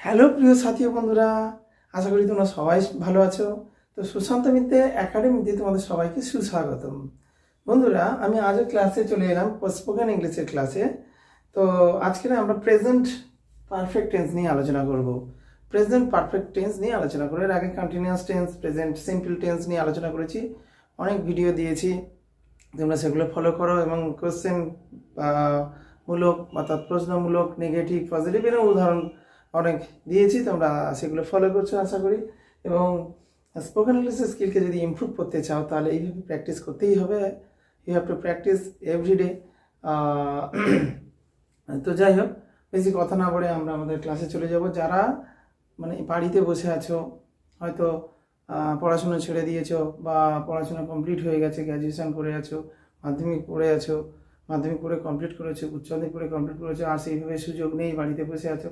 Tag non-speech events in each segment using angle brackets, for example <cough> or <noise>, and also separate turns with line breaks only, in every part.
Hello প্রিয় সাথী বন্ধুরা, আশা করি তোমরা সবাই ভালো আছো। তো সুশান্ত মিত্রে একাডেমিতে তোমাদের সবাইকে সুস্বাগতম। বন্ধুরা, আমি আজও ক্লাসে চলে এলাম স্পোকেন ইংলিশের ক্লাসে। তো আজকে না আমরা প্রেজেন্ট পারফেক্ট টেন্স নিয়ে আলোচনা করব। প্রেজেন্ট পারফেক্ট টেন্স নিয়ে আলোচনা করব এর আগে continuous tense present simple tense নিয়ে আলোচনা করেছি, অনেক ভিডিও দিয়েছি। তোমরা সেগুলো ফলো করো এবং কোশ্চেন মূলক অর্থাৎ প্রশ্নমূলক নেগেটিভ পজিটিভ এর উদাহরণ অনেক দিয়েছি, তোমরা সেগুলো ফলো করছ আশা করি। এবং স্পোকেন ইংলিশের স্কিলকে যদি ইম্প্রুভ করতে চাও, তাহলে এইভাবে প্র্যাকটিস করতেই হবে। You have to practice everyday তো যাই হোক, বেশি কথা না বলে আমরা আমাদের ক্লাসে চলে যাব। যারা মানে বাড়িতে বসে আছো, হয়তো পড়াশোনা ছেড়ে দিয়েছ বা পড়াশোনা কমপ্লিট হয়ে গেছে গ্র্যাজুয়েশন করে আছো, মাধ্যমিক পড়ে আছো, মাধ্যমিক পড়ে কমপ্লিট করেছ, উচ্চ মাধ্যমিক পড়ে কমপ্লিট করেছ, আর সেইভাবে সুযোগ নেই বাড়িতে বসে আছো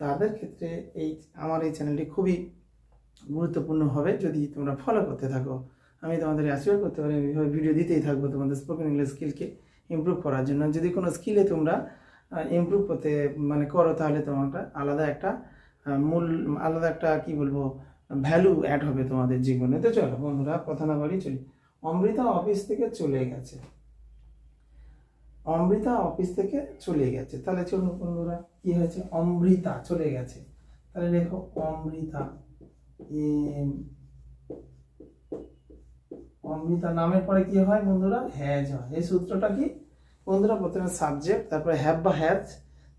তাদের ক্ষেত্রে এই, আমার এই চ্যানেলটি খুবই গুরুত্বপূর্ণ হবে যদি তোমরা ফলো করতে থাকো। আমি তোমাদের অ্যাসিওর করতে পারি এইভাবে ভিডিও দিতেই থাকব তোমাদের স্পোকেন ইংলিশ স্কিলকে ইমপ্রুভ করার জন্য। যদি কোনো স্কিলে তোমরা ইমপ্রুভ করতে মানে করো তাহলে তোমার আলাদা একটা মূল, আলাদা একটা কি বলব ভ্যালু অ্যাড হবে তোমাদের জীবনে। তো চলো বন্ধুরা, কথা না বলি চলি। অমৃতা অফিস থেকে চলে গেছে। অমৃতা অফিস থেকে চলে গেছে। তাহলে চলুন বন্ধুরা, কি হয়েছে? অমৃতা চলে গেছে। তাহলে লেখো অমৃতা অমৃতা নামের পরে কি হয় বন্ধুরা? হ্যাজ হয়। এই সূত্রটা কি? বন্ধুরা, প্রথমে সাবজেক্ট তারপরে হ্যাভ বা হ্যাজ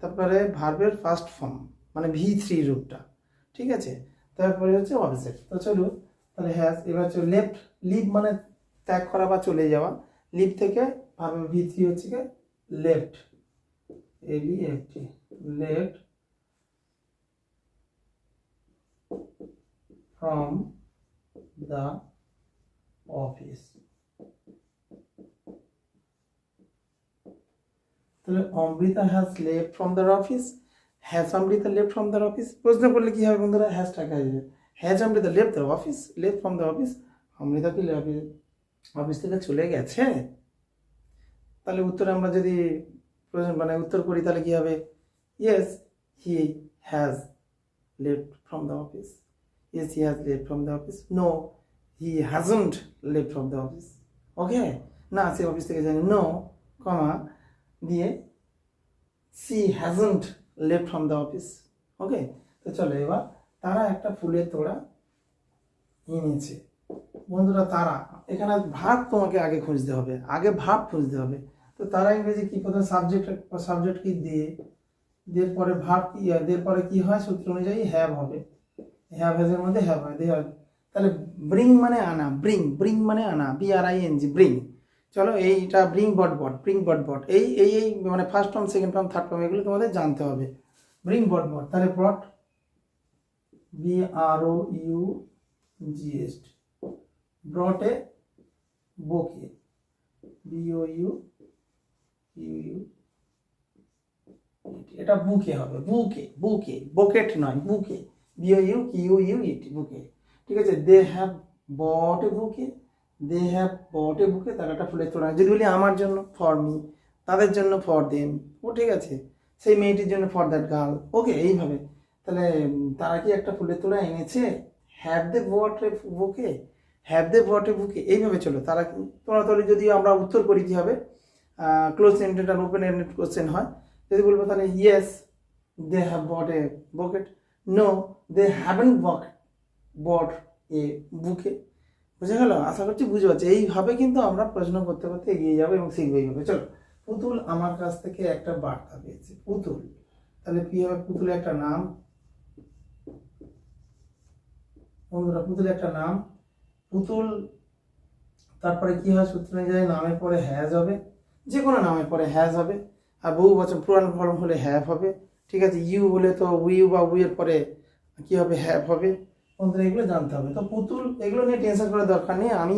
তারপরে ভার্বের ফার্স্ট ফর্ম মানে ভি থ্রি রূপটা। ঠিক আছে? তারপরে হচ্ছে অবজেক্ট তো চলো তাহলে হ্যাজ এবার চলো লেফট লিভ মানে ত্যাগ করা বা চলে যাওয়া। লিভ থেকে ভার্বের ভি থ্রি হচ্ছে কি left A B F T left from the office তাহলে Amrita has left from the office has Amrita left from the office প্রশ্ন করলে কি হবে বন্ধুরা? হ্যাজটাকে আসবে। Has Amrita left the office left from the office Amrita কি office থেকে চলে গেছে? তাহলে উত্তরে আমরা যদি প্রশ্ন মানে উত্তর করি তাহলে কি হবে? Yes he has left from the office Yes, he has left from the office. No, he hasn't left from the office okay না সে অফিস থেকে জানি নো কমা দিয়ে she hasn't left from the office okay তো চলো এবার তারা একটা ফুলের তোড়া এনেছে। বন্ধুরা, তারা। এখানে ভাব তোমাকে আগে খুঁজতে হবে, আগে ভাব খুঁজতে হবে। তো তারা ইংরেজি কি প্রথমে সাবজেক্ট সাবজেক্ট কি দিয়ে দের পরে ভাব কি দের পরে কি হয়, সূত্র অনুযায়ী হ্যাভ হবে। হ্যাভ হ্যাজের মধ্যে হ্যাভ হয় হবে। তাহলে ব্রিং মানে আনা ব্রিং ব্রিং মানে আনা B R I N G bring চলো এইটা ব্রিং বট বট ব্রিং বট বট এই এই এই মানে first form second form third form এগুলো তোমাদের জানতে হবে। ব্রিং বট বট তাহলে bought B R O U G S brought a bouquet B O U U U এটা বুকে হবে। বুকে বুকে বোকেট নয় bouquet B O U Q U U E T bouquet ঠিক আছে? দে হ্যাভ বট এ বুকে দে have বট এ বুকে তারা একটা ফুলের তোড়া। যদি বলি আমার জন্য ফর মি তাদের জন্য ফর দেম ও ঠিক আছে? সেই মেয়েটির জন্য ফর দ্যাট গার্ল ওকে এইভাবে। তাহলে তারা কি একটা ফুলের তোড়া এনেছে? হ্যাভ দে বট এ বুকে হ্যাভ দে বট এ বুকে এইভাবে চলো। তারা তোমরা তাহলে যদি আমরা উত্তর করি কি হবে ক্লোজ এন্ডেড আর ওপেন এন্ডেড কোশ্চেন হয়, যদি বলব তাহলে yes they have bought a bouquet no they haven't bought bought a. বুকে বুঝে গেল? আশা করছি বুঝতে পারছি এইভাবে কিন্তু আমরা প্রশ্ন করতে করতে এগিয়ে যাব এবং শিখব এইভাবে চলো, পুতুল আমার কাছ থেকে একটা বার্তা পেয়েছে। পুতুল। তাহলে কি হবে? পুতুলের একটা নাম। বন্ধুরা পুতুলের একটা নাম। পুতুল, তারপরে কি হয় সূত্র অনুযায়ী নামের পরে হ্যাজ হবে যে কোনো নামের পরে হ্যাজ হবে আর বহু বছর পুরান ফর্ম হলে হ্যাভ হবে, ঠিক আছে, ইউ হলে তো উইউ বা উইয়ের পরে কি হবে হ্যাভ হবে, বন্ধুরা, এগুলো জানতে হবে। তো পুতুল, এগুলো নিয়ে টেনশন করার দরকার নেই, আমি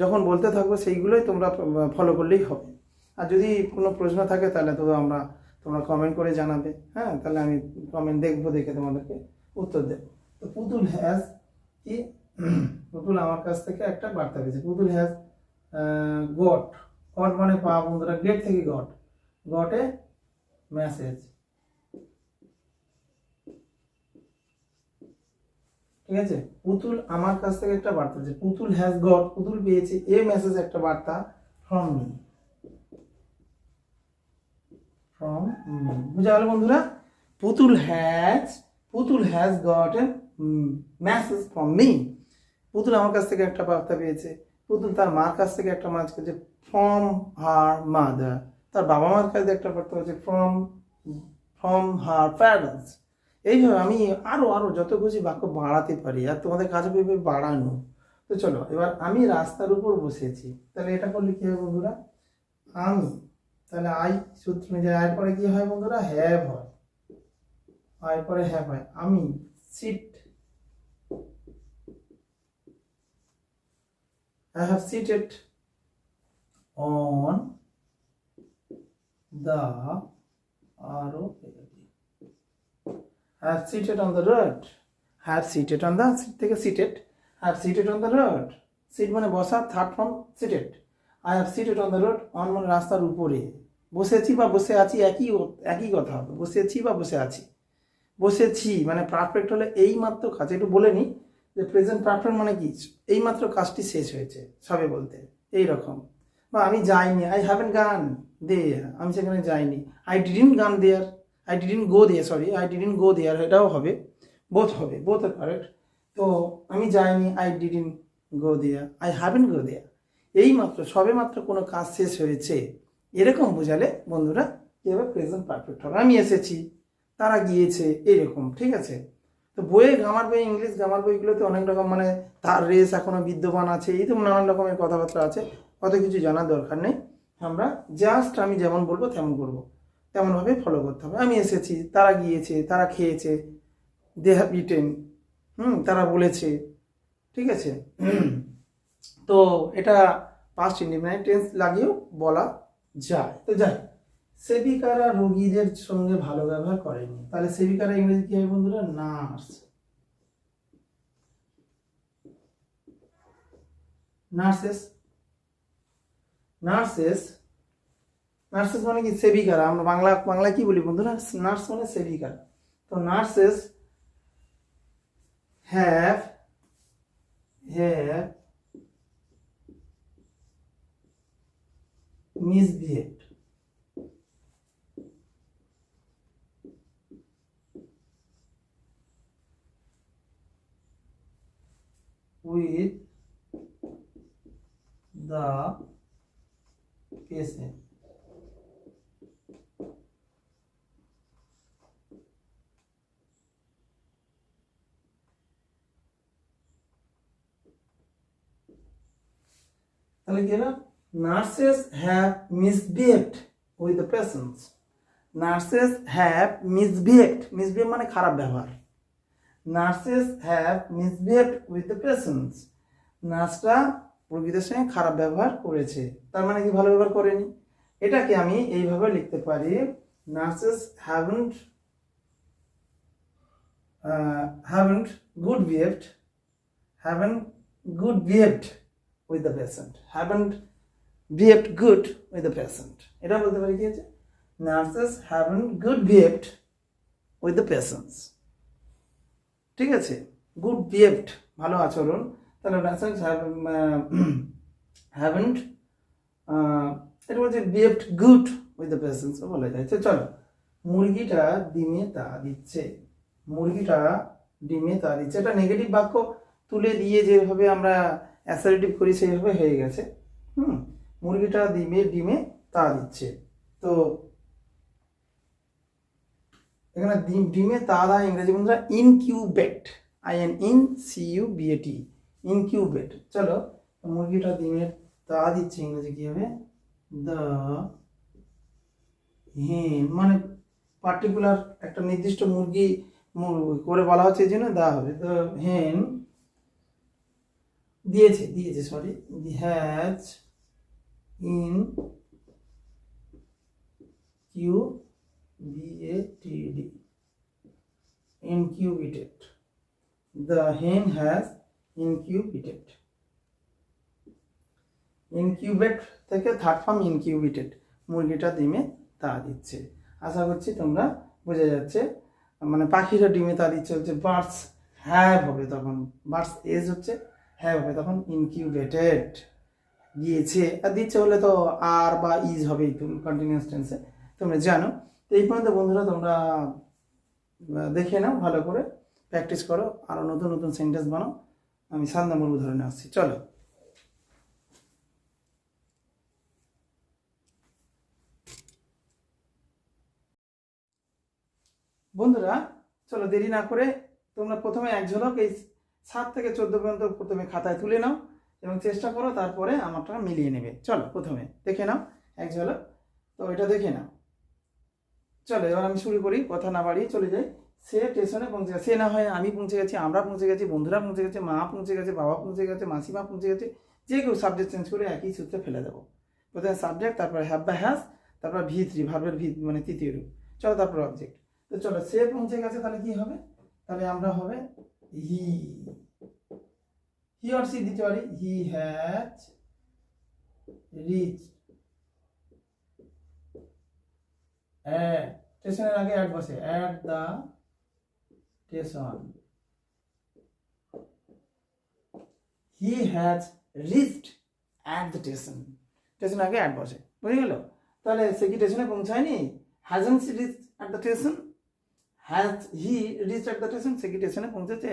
যখন বলতে থাকব সেইগুলোই তোমরা ফলো করলেই হবে। আর যদি কোনো প্রশ্ন থাকে, তাহলে তো আমরা, তোমরা কমেন্ট করে জানাবে হ্যাঁ তাহলে আমি কমেন্ট দেখব, দেখে তোমাদেরকে উত্তর দেবো। তো পুতুল হ্যাজ কি? পুতুল আমার কাছ থেকে একটা বার্তা পেয়েছে। পুতুল হ্যাজ গট গট মানে পা বন্ধুরা গেট থেকে গট গট এ মেসেজ ঠিক আছে? পুতুল আমার কাছ থেকে একটা বার্তা আছে পুতুল হ্যাজ গট পুতুল পেয়েছে, এ মেসেজ একটা বার্তা ফ্রম মি ফ্রম মি বুঝা গেল বন্ধুরা? Putul has Putul has got a message from me Putul আমার কাছ থেকে একটা বার্তা পেয়েছে। পুতুল তার মার কাছ থেকে একটা মাছ পেয়েছে ফ্রম হার মাদার তার বাবা মার কাছে একটা বার্তা পেয়েছে ফ্রম ফ্রম হার প্যারেন্টস এইভাবে আমি আরও আরও যত খুশি বাক্য বাড়াতে পারি, আর তোমাদের কাছে পেবে বাড়ানো। তো চলো, এবার আমি রাস্তার উপর বসেছি। তাহলে এটা করলে কী হবে বন্ধুরা? আমি, তাহলে আই সূত্র অনুযায়ী আয়ের পরে কি হয় বন্ধুরা? হ্যাভ হয়। আয়ের পরে হ্যাভ হয়। আমি seat I have seated on the R-O I have seated on the road. Have seated on the seat থেকে seated. Have seated on the road. Seat মানে বসা third form seated. I have seated on the road. On মানে রাস্তার উপরে বসেছি বা বসে আছি একই একই কথা হবে বসেছি বা বসে আছি বসেছি মানে পারফেক্ট হলে এই মাত্র কাজ একটু বলে নিই যে প্রেজেন্ট পারফেক্ট মানে কি? এইমাত্র কাজটি শেষ হয়েছে, সবে বলতে। এই রকম বা আমি যাইনি আই হ্যাভেন গান দে আমি সেখানে যাইনি। I didn't gone there I didn't go there sorry I didn't go there এটাও হবে। বোথ হবে বোথ আর কারেক্ট তো আমি যাইনি I didn't go there I haven't go there এই মাত্র সবে মাত্র কোনো কাজ শেষ হয়েছে। এরকম বোঝালে বন্ধুরা, এবার প্রেজেন্ট পারফেক্ট হবে। আমি এসেছি, তারা গিয়েছে, এইরকম, ঠিক আছে? তো বইয়ে গ্রামার বই ইংলিশ গ্রামার বইগুলোতে অনেক রকম মানে তার রেস এখনও বিদ্যমান আছে, এই তো নানান রকমের কথাবার্তা আছে কত কিছু জানার দরকার নেই। আমরা জাস্ট আমি যেমন বলব তেমন করব। তেমনভাবে ফলো করতে হবে। আমি এসেছি, তারা গিয়েছে, তারা খেয়েছে দে হ্যাভ ইটেন হুম, তারা বলেছে, ঠিক আছে? তো এটা পাস্ট ইন্ডিপেন্ডেন্ট টেন্স লাগিয়েও বলা যায়। তো যাই। সেবিকারা রোগীদের সঙ্গে ভালো ব্যবহার করেনি। তাহলে সেবিকারা ইংরেজি কি হবে বন্ধুরা? Nurse nurses. নার্সেস। নার্সেস মানে কি? সেবিকারা। আমরা বাংলা, বাংলায় কি বলি বন্ধুরা? নার্স মানে সেবিকারা তো নার্সেস হ্যাভ তাহলে কি হলো nurses have misbehaved with the patients nurses have misbehaved misbehave মানে খারাপ ব্যবহার। Nurses have misbehaved with the patients নার্সরা রোগীদের সঙ্গে খারাপ ব্যবহার করেছে। তার মানে কি ভালো ব্যবহার করেনি? এটাকে আমি এইভাবে লিখতে পারি nurses haven't haven't good behaved haven't good behaved with the patient. Haven't behaved good with the patient. এটা বলতে পারি কি আছে? Nurses haven't good behaved with the patients. ঠিক আছে? গুড বিহেভড ভালো আচরণ। তাহলে নার্সেস হ্যাভেন্ট <clears throat> এটা বলছে behaved good with the patients বলা যায়। তো চলো। মুরগিটা ডিমে তা দিচ্ছে। মুরগিটা ডিমে তা দিচ্ছে। এটা নেগেটিভ বাক্য তুলে দিয়ে যেভাবে আমরা অ্যাসারেটিভ করি সেইভাবে হয়ে গেছে, হুম? মুরগিটা ডিমে ডিমে তা দিচ্ছে। তো এখানে ডিম, ডিমে তা দা ইংরেজি বন্ধুরা incubate I N N C U B A T incubate চলো, মুরগিটা ডিমের তা দিচ্ছে ইংরেজি কি হবে? দ্য হেন মানে পার্টিকুলার একটা নির্দিষ্ট মুরগি করে বলা হচ্ছে, এই জন্য দেওয়া হবে। দ্য হেন দিয়েছে দিয়েছে sorry the has incubated incubated the hen has incubated incubate থেকে থার্ড ফর্ম ইনকিউবেটেড মুরগিটা ডিমে তা দিচ্ছে। আশা করছি তোমরা বোঝা যাচ্ছে। মানে পাখিরা ডিমে তা দিচ্ছে, হচ্ছে বার্ডস হ্যাভ হবে তখন। বার্স এজ হচ্ছে হ্যাভ হবে তখন ইনকিউবেটেড গিয়েছে আর দিচ্ছে হলে তো আর বা ইজ হবে কন্টিনিউয়াস টেন্সে তোমরা জানো। তো এই পর্যন্ত বন্ধুরা তোমরা দেখে নাও, ভালো করে প্র্যাকটিস করো। আরও নতুন নতুন সেন্টেন্স বানাও। আমি সাত নম্বর উদাহরণে আসছি। চলো। বন্ধুরা, চলো দেরি না করে তোমরা প্রথমে এক ঝলক এই সাত থেকে চোদ্দ পর্যন্ত প্রথমে খাতায় তুলে নাও এবং চেষ্টা করো তারপরে আমারটা মিলিয়ে নেবে। চলো প্রথমে দেখে নাও, এক ঝলক। তো এটা দেখে নাও। চলো, এবার আমি শুরু করি, কথা না বাড়িয়ে চলে যাই। সে স্টেশনে পৌঁছে গেছে। সে না হয় আমি পৌঁছে গেছি, আমরা পৌঁছে গেছি, বন্ধুরা পৌঁছে গেছে, মা পৌঁছে গেছে, বাবা পৌঁছে গেছে, মাসিমা পৌঁছে গেছে, যে কেউ সাবজেক্ট চেঞ্জ করে একই সূত্রে ফেলে দেবো। প্রথমে সাবজেক্ট তারপরে হ্যাভ বা হ্যাস তারপর ভি থ্রি ভার্বের ভি মানে তৃতীয় রূপ। চলো তারপর অবজেক্ট তো চলো, সে পৌঁছে গেছে, তাহলে কি হবে? তাহলে আমরা হবে হি হি অর সি দিতে পারি হি হ্যাজ রিচ স্টেশনের আগে অ্যাড বসে। At the station he has reached at the station station আগে অ্যাড বসে। বুঝে গেল? তাহলে সে কি স্টেশনে পৌঁছায়নি? Hasn't she reach at the station has he reach at the station সে কি স্টেশনে পৌঁছেছে।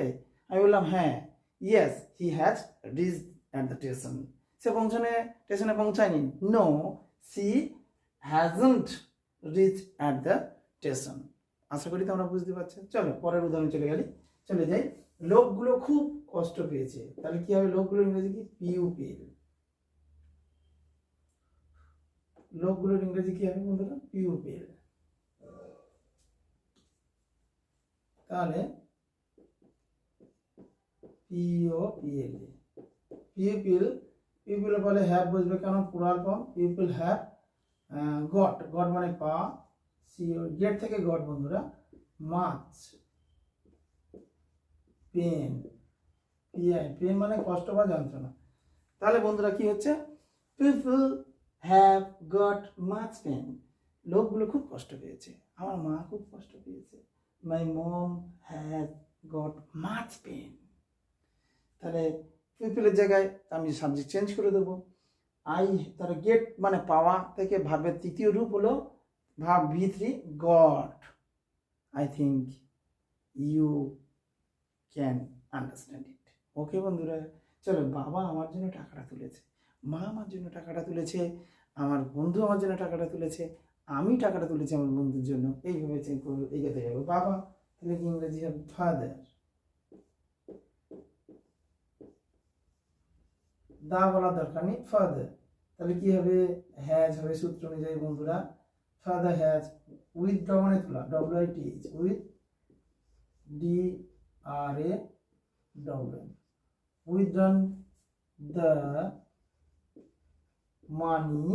আমি বললাম হ্যাঁ yes he has reach at the station সে পৌঁছানে স্টেশনে পৌঁছায়নি। No she hasn't reach at the station আশা করি তোমরা বুঝতে পারছ। চলো, পরের উদাহরণ চলে গেলি। চলে যাই। লোকগুলো খুব কষ্ট পেয়েছে। তাহলে কি হবে? লোকগুলোর ইংরেজি কি? পিউপিল লোকগুলোর ইংরেজি কি হবে বন্ধুরা? পিউপিল তাহলে পিও পিএল পিউপিল পিউপিল বলে হ্যাভ বুঝবে কেন? Plural form pupil have got got মানে পা সিও গেট থেকে গট বন্ধুরা মাছ পেন পিআই পেন মানে কষ্ট বা যন্ত্রণা। তাহলে বন্ধুরা কি হচ্ছে? People have got much pain লোকগুলো খুব কষ্ট পেয়েছে। আমার মা খুব কষ্ট পেয়েছে। My mom have got much pain তাহলে পিপলের জায়গায় আমি সাবজেক্ট চেঞ্জ করে দেবো। আই তাহলে গেট মানে পাওয়া থেকে ভার্বের তৃতীয় রূপ হলো ভাব V three got I think you can understand it okay বন্ধুরা, চলো বাবা আমার জন্য টাকাটা তুলেছে, মা আমার জন্য টাকাটা তুলেছে, আমার বন্ধু আমার জন্য টাকাটা তুলেছে আমি টাকাটা তুলেছি আমার বন্ধুর জন্য এইভাবে এগোতে যাব। বাবা, তাহলে কি ইংরেজি হবে? ফাদার দা বলার দরকার নেই ফাদার তাহলে কি হবে? হ্যাজ হবে সূত্র অনুযায়ী, বন্ধুরা। ফাদার হ্যাজ উইথ ড্র মানে তোলা W I T H with D R A W withdrawn the money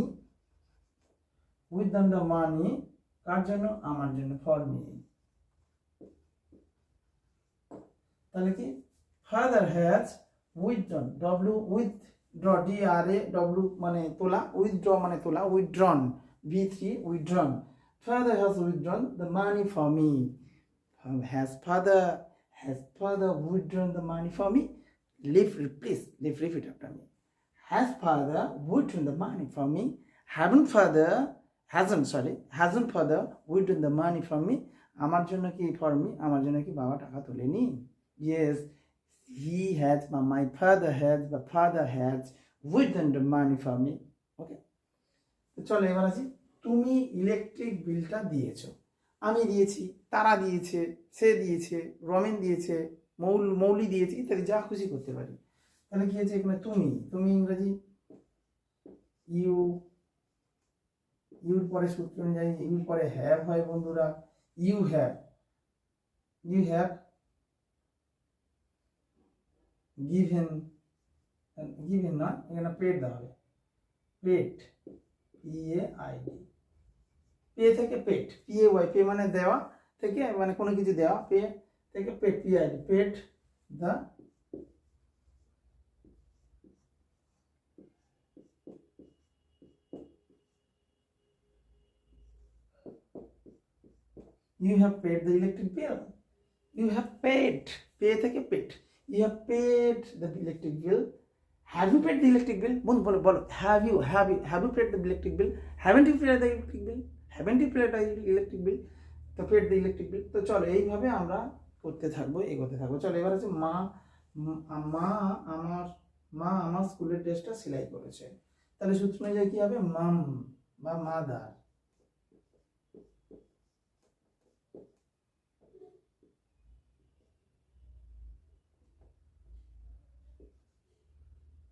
withdrawn the money কার জন্য আমার জন্য ফর মি তাহলে কি father has withdrawn W with draw D R A W মানে তোলা withdraw মানে তোলা withdrawn V three withdrawn father has withdrawn the money for me has father has father withdrawn the money for me? Leave, please, leave, repeat after me. Has father withdrawn the money for me? Haven't father, hasn't, sorry, hasn't father withdrawn the money for me? আমার জন্য কি for me আমার জন্য কি বাবা টাকা তোলেনি? Yes he has বা my father has বা father has withdrawn the money for me okay চলো এবার আছি তুমি ইলেকট্রিক বিলটা দিয়েছ। আমি দিয়েছি তারা দিয়েছে সে দিয়েছে রমেন দিয়েছে মৌল মৌলি দিয়েছে ইত্যাদি যা খুশি করতে পারি। তাহলে কি হয়েছে এখানে? তুমি তুমি ইংরেজি ইউ ইউর পরে সূত্র অনুযায়ী, ইউর পরে হ্যাভ হয় বন্ধুরা। You have you have given given না এখানে পেড দেওয়া হবে। Paid E A I D pay থেকে paid P A Y pay মানে দেওয়া থেকে মানে কোনো কিছু দেওয়া পে থেকে paid P I paid the you have paid the electric bill. You have paid pay থেকে paid you have paid the electric bill have you paid the electric bill বন্ধু বলো বলো have you have you have you paid the electric bill haven't you paid the electric bill haven't you paid the electric bill তো paid the electric bill তো চলো, এইভাবে আমরা করতে থাকব, এগোতে থাকব। চলো, এবার আছে মা মা আমার মা আমার স্কুলের ড্রেসটা সেলাই করেছে। তাহলে সূত্র অনুযায়ী কি হবে? মাম বা মাদার।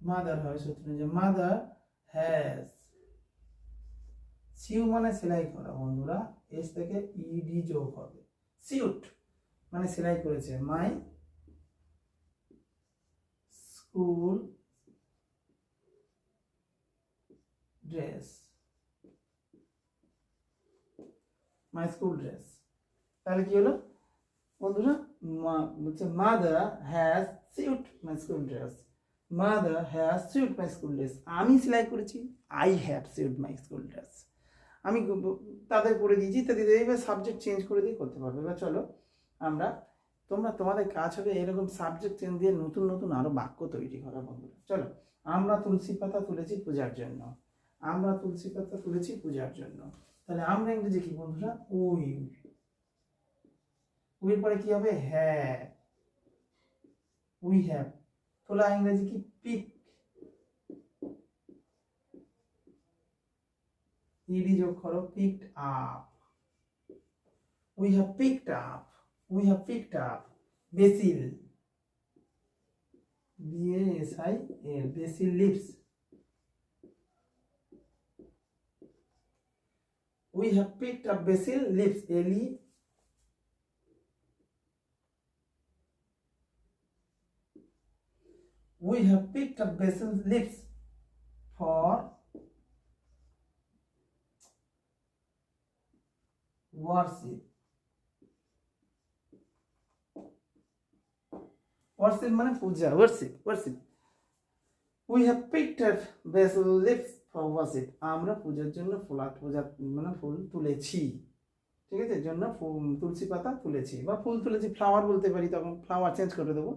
মাদার হয় সূত্র অনুযায়ী মাদার হ্যাজ। সিউ মানে সেলাই করা, বন্ধুরা। এস থেকে ইডি যোগ হবে। সিউট মানে সেলাই করেছে। My school dress. My school dress. তাহলে কি হলো? বন্ধুরা mother has sewed, my school dress. Mother has sewed my school dress আমি সেলাই করেছি I have sewed my school dress আমি তাদের করে দিয়েছি ইত্যাদি এইভাবে সাবজেক্ট চেঞ্জ করে দিয়ে করতে পারবে। এবার চলো, আমরা, তোমরা তোমাদের কাজ হবে এরকম সাবজেক্ট চেঞ্জ দিয়ে নতুন নতুন আরও বাক্য তৈরি করা বন্ধুরা। চলো, আমরা তুলসী পাতা তুলেছি পূজার জন্য। আমরা তুলসী পাতা তুলেছি পূজার জন্য। তাহলে আমরা ইংরেজি কি বন্ধুরা? উই। উইয়ের পরে কি হবে? হ্যাঁ। উই হ্যাভ তোলা ইংরেজি কি পিক? ইডি যোগ করো picked up we have picked up we have picked up basil B A S I এর basil leaves we have picked up basil leaves, L E we have picked up basil leaves for worship worship মানে পূজা worship worship we have picked up basil leaves for worship আমরা পূজার জন্য ফুলা পূজা মানে ফুল তুলেছি ঠিক আছে জন্য ফু- তুলসী পাতা তুলেছি বা ফুল তুলেছি ফ্লাওয়ার বলতে পারি তখন ফ্লাওয়ার চেঞ্জ করে দেবো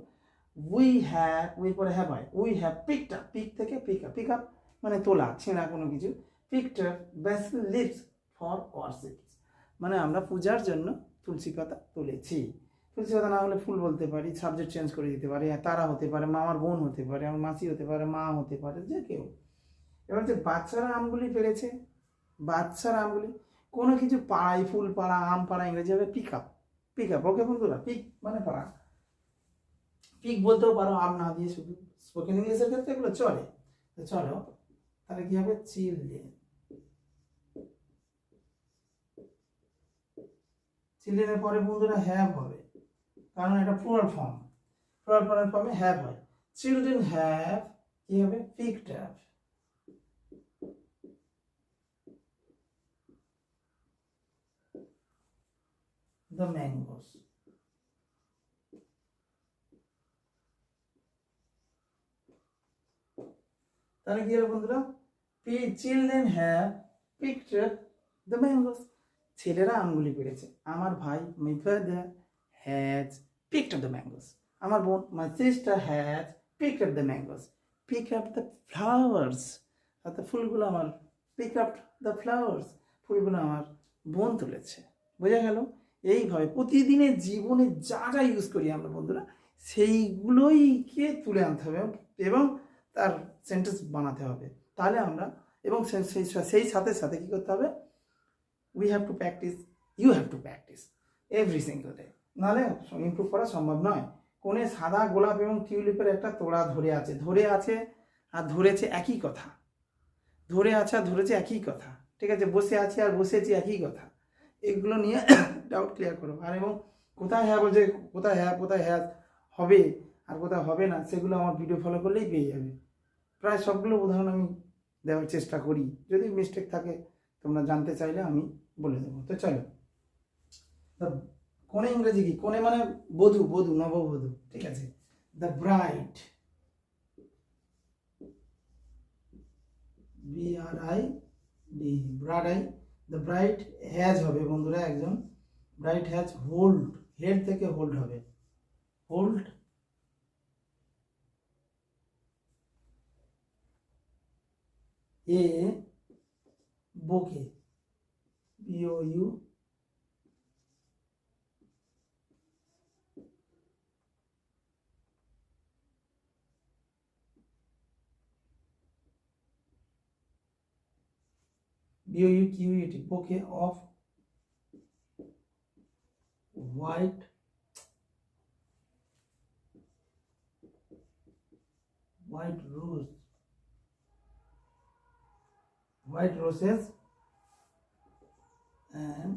উই হ্যাভ উই পরে হ্যাভ হয় we have picked up pick থেকে পিক আপ পিক আপ মানে তোলা, ছেঁড়া কোনো কিছু। Picked up basil leaves for worship মানে আমরা পূজার জন্য তুলসী পাতা তুলেছি। তুলসী পাতা না হলে ফুল বলতে পারি সাবজেক্ট চেঞ্জ করে দিতে পারি তারা হতে পারে, মামার বোন হতে পারে, আমার মাসি হতে পারে, মা হতে পারে, যে কেউ। এবার যে বাচ্চারা আমগুলি পেরেছে, বাচ্চারা আমগুলি, কোনো কিছু পাড়াই ফুল পাড়া, আম পাড়া, ইংরেজি হবে pick up pick up okay বন্ধুরা পিক মানে পাড়া। পিক বলতেও পারো আম না দিয়ে শুধু স্পোকেন ইংলিশের ক্ষেত্রে এগুলো চলে। চলো, তাহলে কি হবে? চিলড্রেন। চিলড্রেনের পরে বন্ধুরা হ্যাভ হবে, কারণ এটা প্লুরাল ফর্ম প্লুরাল ফর্মের ফর্মে হ্যাভ হয়। চিলড্রেন হ্যাভ কি হবে? Picked up the mangoes. তাহলে কি হলো বন্ধুরা? P children have picture the mangoes ছেলেরা আমগুলি পেরেছে আমার ভাই my father has up the mangoes আমার বোন my sister has picked up the mangoes pick up the flowers অর্থাৎ ফুলগুলো আমার পিক আপ দ্য ফ্লাওয়ার্স ফুলগুলো আমার বোন তুলেছে। বোঝা গেল? এইভাবে প্রতিদিনের জীবনে যা যা ইউজ করি আমরা বন্ধুরা সেইগুলোইকে তুলে আনতে হবে? এবং তার সেন্টেন্স বানাতে হবে। তাহলে আমরা, এবং সেই সেই সাথে সাথে কী করতে হবে? We have to practice you have to practice every single day নাহলে ইম্প্রুভ করা সম্ভব নয়। কোণে সাদা গোলাপ এবং টিউলিপের একটা তোড়া ধরে আছে ধরে আছে আর ধরেছে একই কথা। ধরে আছে আর ধরেছে একই কথা। ঠিক আছে, বসে আছে আর বসেছি একই কথা। এগুলো নিয়ে <coughs> ডাউট ক্লিয়ার করো। আর এবং কোথায় হ্যাঁ বলছে, কোথায় হ্যাঁ কোথায় হ্যাঁ হবে আর কোথায় হবে না, সেগুলো আমার ভিডিও ফলো করলেই পেয়ে যাবে। প্রায় সবগুলো উদাহরণ আমি দেওয়ার চেষ্টা করি। যদি মিস্টেক থাকে, তোমরা জানতে চাইলে আমি বলে দেবো। তো চলো। কোণে ইংরেজি কি? কোণে মানে বধূ বধূ, নববধূ, ঠিক আছে? The bright B R I D bride I the bright has হবে বন্ধুরা একজন। ব্রাইট হ্যাজ হোল্ড হেড থেকে হোল্ড হবে। Hold a bouquet B O U B O U Q E T bouquet of white white rose White roses and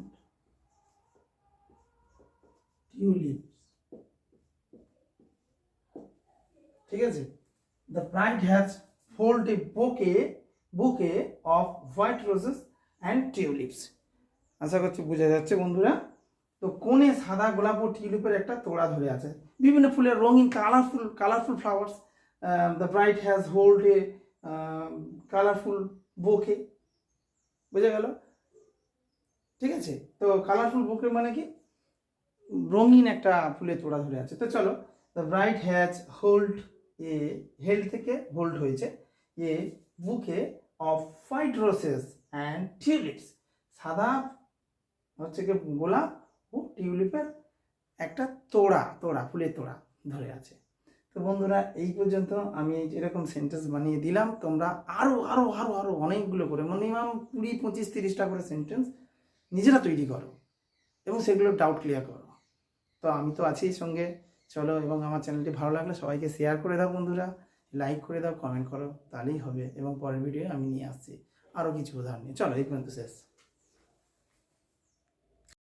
tulips. ঠিক আছে? The bride has folded a bouquet bouquet of white roses and tulips. আশা করছি বোঝা যাচ্ছে বন্ধুরা। তো কোণে সাদা গোলাপ ও টিউলিপের একটা তোড়া ধরে আছে। বিভিন্ন ফুলের রঙিন colourful colourful flowers the bright has hold a colourful bouquet, বোঝা গেল? ঠিক আছে? তো কালারফুল বোকে মানে কি? রঙিন একটা ফুলের তোড়া ধরে আছে। তো চলো the bright has hold a held থেকে হোল্ড হয়েছে a bouquet of white roses and tulips সাদা হচ্ছে কি গোলাপ ও টিউলিপের একটা তোড়া তোড়া, ফুলের তোড়া ধরে আছে। তো বন্ধুরা, এই পর্যন্ত আমি এরকম সেন্টেন্স বানিয়ে দিলাম। তোমরা আরও আরও আরও আরও অনেকগুলো করে মিনিমাম কুড়ি, পঁচিশ, তিরিশটা করে সেন্টেন্স নিজেরা তৈরি করো এবং সেগুলো ডাউট ক্লিয়ার করো। তো আমি তো আছি সঙ্গে। চলো, এবং আমার চ্যানেলটি ভালো লাগলে সবাইকে শেয়ার করে দাও বন্ধুরা। লাইক করে দাও কমেন্ট করো, তাহলেই হবে। এবং পরের ভিডিও আমি নিয়ে আসছি। আরও কিছু উদাহরণ নিয়ে। চলো, এই পর্যন্ত শেষ।